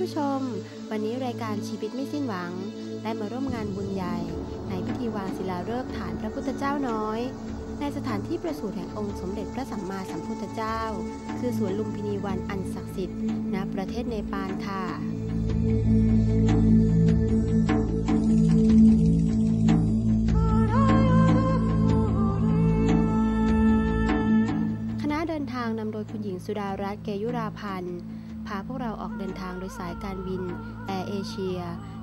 ผู้ชม วันนี้รายการชีวิตไม่สิ้นหวัง ได้มาร่วมงานบุญใหญ่ ในพิธีวางศิลาฤกษ์ฐานพระพุทธเจ้าน้อย ในสถานที่ประสูติแห่งองค์สมเด็จพระสัมมาสัมพุทธเจ้า คือสวนลุมพินีวันอันศักดิ์สิทธิ์ณประเทศเนปาลค่ะคณะเดินทางนำโดยคุณหญิงสุดารัตน์เกยุราพันธ์าพวกเราออกเดินทางโดยสายการบินแอร์เอเชีย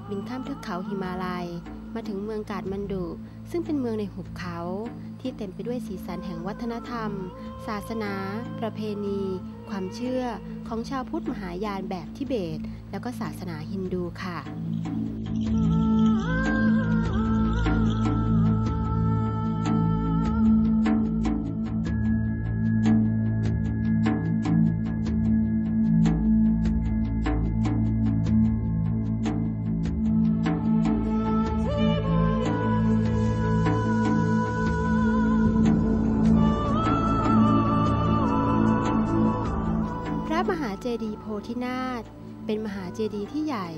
บินข้ามเทือกเขาหิมาลัย มาถึงเมืองกาดมันดุ ซึ่งเป็นเมืองในหุบเขา ที่เต็มไปด้วยสีสันแห่งวัฒนธรรม ศาสนา ประเพณี ความเชื่อของชาวพุทธมหายานแบบทิเบต แล้วก็ศาสนาฮินดูค่ะ จดีย์โพธินาถเป็นมหาเจดีย์ที่ใหญ่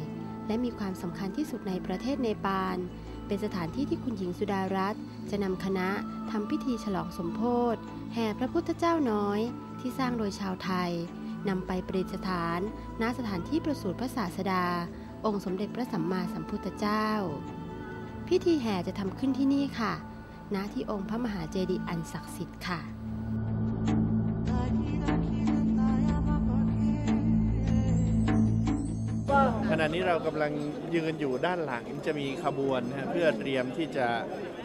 และมีความสำคัญที่สุดในประเทศเนปาล เป็นสถานที่ที่คุณหญิงสุดารัตน์จะนำคณะทำพิธีฉลองสมโพธิแห่พระพุทธเจ้าน้อย ที่สร้างโดยชาวไทยนำไปประดิษฐานณสถานที่ประสูติพระศาสดา องค์สมเด็จพระสัมมาสัมพุทธเจ้า พิธีแห่จะทำขึ้นที่นี่ค่ะ ณที่องค์พระมหาเจดีย์อันศักดิ์สิทธิ์ค่ะ ขณะนี้เรากำลังยืนอยู่ด้านหลังจะมีขบวนนะฮะเพื่อเตรียมที่จะ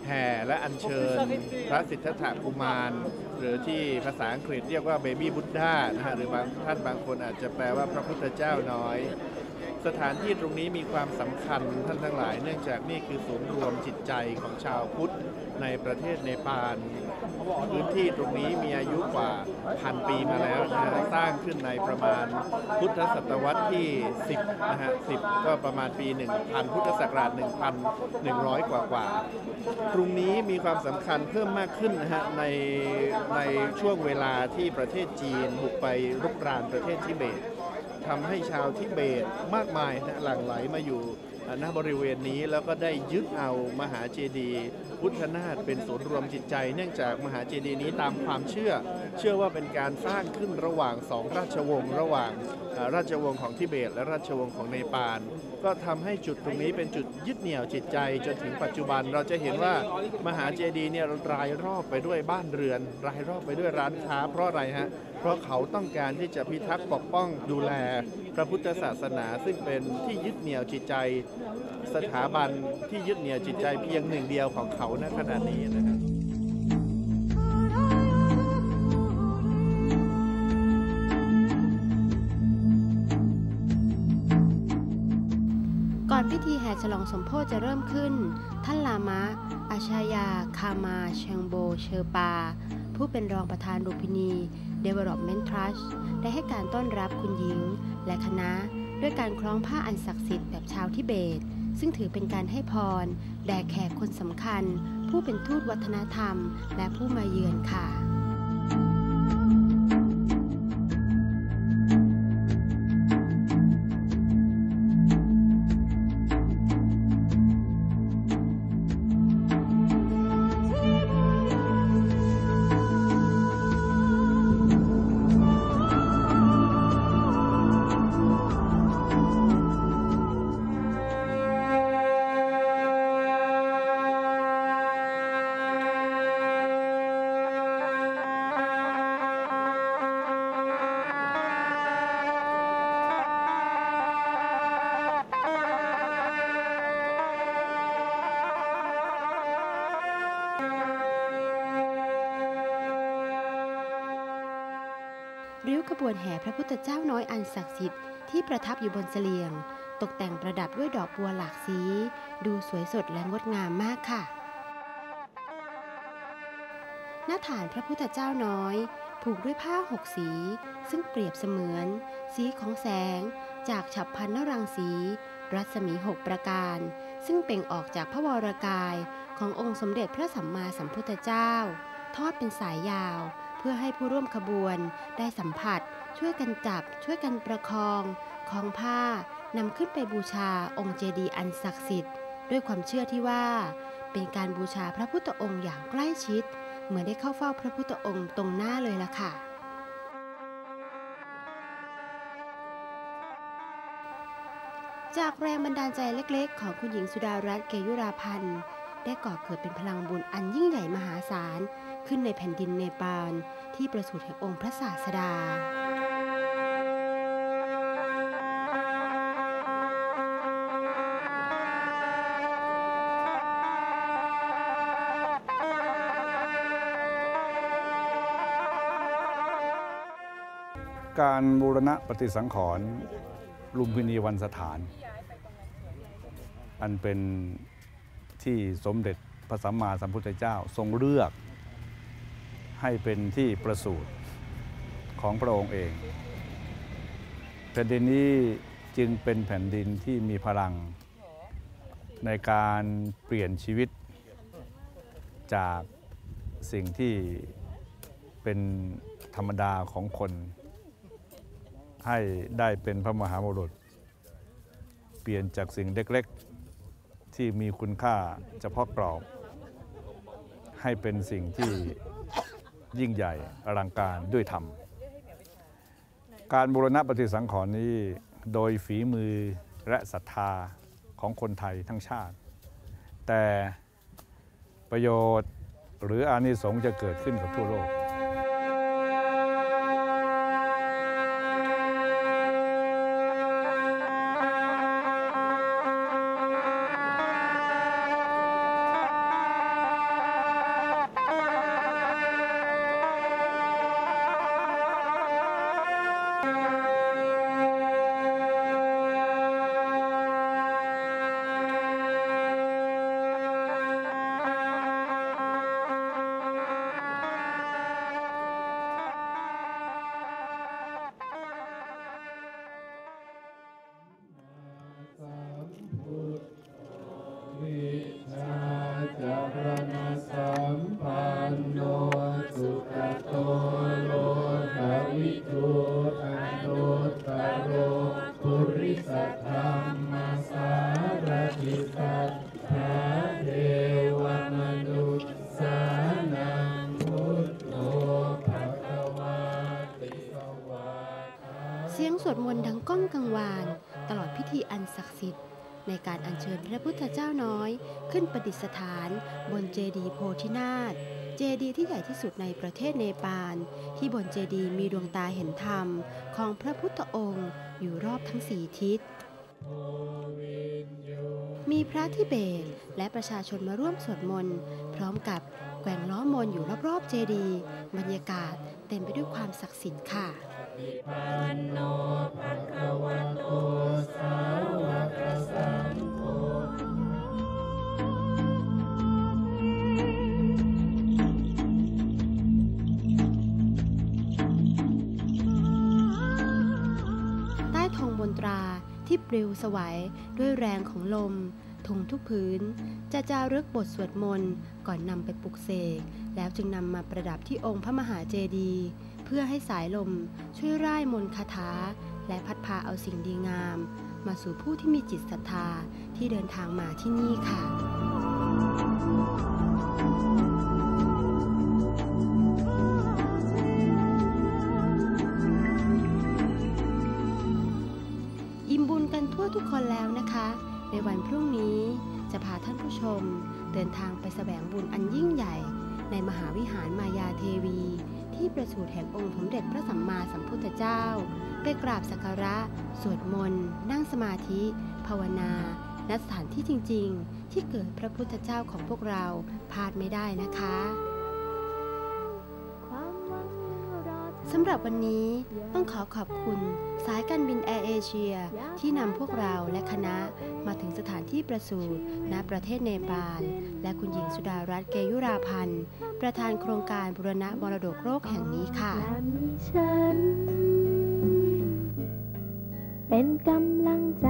แห่และอัญเชิญ พระสิทธัตถกุมาร หรือที่ภาษาอังกฤษเรียกว่าเบบี้บุ d ด a นะฮะหรือบางท่านบางคนอาจจะแปลว่าพระพุทธเจ้าน้อย สถานที่ตรงนี้มีความสำคัญท่านทั้งหลาย เนื่องจากนี่คือศูนย์รวมจิตใจของชาวพุทธในประเทศเนปาลพื้นที่ตรงนี้มีอายุกว่าพันปีมาแล้วนะฮะสร้างขึ้นในประมาณพุทธศตวรรษที่ 10 นะฮะ 10 ก็ประมาณปี 1000 พุทธศักราช 1,100 กว่ากว่า ตรงนี้มีความสำคัญเพิ่มมากขึ้นนะฮะ ในในช่วงเวลาที่ประเทศจีนบุกไปรุกรานประเทศทิเบต ทำให้ชาวทิเบตมากมายนะหลั่งไหลมาอยู่ณบริเวณนี้แล้วก็ได้ยึดเอามหาเจดีย์ พุทธนาถเป็นศูนย์รวมจิตใจ เนื่องจากมหาเจดีย์นี้ตามความเชื่อ เชื่อว่าเป็นการสร้างขึ้นระหว่างสองราชวงศ์ระหว่างราชวงศ์ของทิเบต และราชวงศ์ของเนปาลก็ทำให้จุดตรงนี้เป็นจุดยึดเหนี่ยวจิตใจ จนถึงปัจจุบันเราจะเห็นว่ามหาเจดีย์เนี่ยรายรอบไปด้วยบ้านเรือน รายรอบไปด้วยร้านค้า เพราะอะไรฮะเพราะเขาต้องการที่จะพิทักษ์ปกป้องดูแล พระพุทธศาสนาซึ่งเป็นที่ยึดเหนี่ยวจิตใจ สถาบันที่ยึดเหนี่ยวจิตใจเพียงหนึ่งเดียวของเขาณขณะนี้นะครับก่อนพิธีแห่ฉลองสมโพธิจะเริ่มขึ้น ท่านลามะ อาชายา คามา เชงโบ เชอปา ผู้เป็นรองประธานรูพินี Development Trust ได้ให้การต้อนรับคุณหญิง และคณะ ด้วยการคล้องผ้าอันศักดิ์สิทธิ์แบบชาวทิเบต ซึ่งถือเป็นการให้พร แด่แขกคนสำคัญ ผู้เป็นทูตวัฒนธรรม และผู้มาเยือนค่ะ ขบวนแห่พระพุทธเจ้าน้อยอันศักดิ์สิทธิ์ที่ประทับอยู่บนเสลียง ตกแต่งประดับด้วยดอกบัวหลากสี ดูสวยสดและงดงามมากค่ะ หน้าฐานพระพุทธเจ้าน้อย ผูกด้วยผ้าหกสี ซึ่งเปรียบเสมือน สีของแสง จากฉับพันนรังสี รัศมีหกประการ ซึ่งเป่งออกจากพระวรกายขององค์สมเด็จพระสัมมาสัมพุทธเจ้า ทอดเป็นสายยาว พื่อให้ผู้ร่วมขบวนได้สัมผัส ช่วยกันจับ ช่วยกันประคองคล้องผ้านำขึ้นไปบูชาองค์เจดีย์อันศักดิ์สิทธิ์ ด้วยความเชื่อที่ว่า เป็นการบูชาพระพุทธองค์อย่างใกล้ชิด เหมือนได้เข้าเฝ้าพระพุทธองค์ตรงหน้าเลยล่ะค่ะ จากแรงบันดาลใจเล็กๆ ของคุณหญิงสุดารัตน์เกยุราพันธ์ ได้ก่อเกิดเป็นพลังบุญอันยิ่งใหญ่มหาศาล ขึ้นในแผ่นดินเนปาลที่ประสูติแห่งองค์พระศาสดาการบูรณะปฏิสังขรณ์ลุมพินีวันสถาน อันเป็น ที่สมเด็จพระสัมมาสัมพุทธเจ้าทรงเลือก ให้เป็นที่ประสูติของพระองค์เอง แผ่นดินนี้จึงเป็นแผ่นดินที่มีพลัง ในการเปลี่ยนชีวิต จากสิ่งที่เป็นธรรมดาของคน ให้ได้เป็นพระมหาบุรุษ เปลี่ยนจากสิ่งเล็ก ที่มีคุณค่าเฉพาะกรอบ ให้เป็นสิ่งที่ยิ่งใหญ่อลังการด้วยธรรม การบูรณะปฏิสังขรณ์นี้โดยฝีมือและศรัทธาของคนไทยทั้งชาติ แต่ประโยชน์หรืออานิสงส์จะเกิดขึ้นกับทั่วโลก วดมนต์ดังก้องกังวาน ตลอดพิธีอันศักดิ์สิทธิ์ ในการอัญเชิญพระพุทธเจ้าน้อย ขึ้นประดิษฐานบนเจดีย์โพธินาถเจดีย์ที่ใหญ่ที่สุดในประเทศเนปาล ที่บนเจดีย์มีดวงตาเห็นธรรม ของพระพุทธองค์อยู่รอบทั้งสี่ทิศ มีพระทิเบตและประชาชนมาร่วมสวดมนต์พร้อมกับแกว่งล้อมน์อยู่รอบๆเจดีย์บรรยากาศเต็มไปด้วยความศักดิ์สิทธิ์ค่ะ รีวสวัยด้วยแรงของลมทงทุกพื้น จะจารึกบทสวดมนต์ก่อนนำไปปลุกเสก แล้วจึงนำมาประดับที่องค์พระมหาเจดีย์เพื่อให้สายลมช่วยร่ายมนต์คาถา และพัดพาเอาสิ่งดีงาม มาสู่ผู้ที่มีจิตศรัทธาที่เดินทางมาที่นี่ค่ะ ชม เดินทางไปแสวงบุญอันยิ่งใหญ่ ในมหาวิหารมายาเทวี ที่ประสูติแห่งองค์สมเด็จพระสัมมาสัมพุทธเจ้า ไปกราบสักการะ สวดมนต์ นั่งสมาธิ ภาวนาณสถานที่จริง ๆ ที่เกิดพระพุทธเจ้าของพวกเราพลาดไม่ได้นะคะ สำหรับวันนี้ต้องขอขอบคุณสายการบินแอร์เอเชียที่นำพวกเราและคณะมาถึงสถานที่ประสูติณประเทศเนปาล และคุณหญิงสุดารัตน์เกยุราพันธ์ ประธานโครงการบุรณะมรดกโลกแห่งนี้ค่ะ เป็นกำลังใจ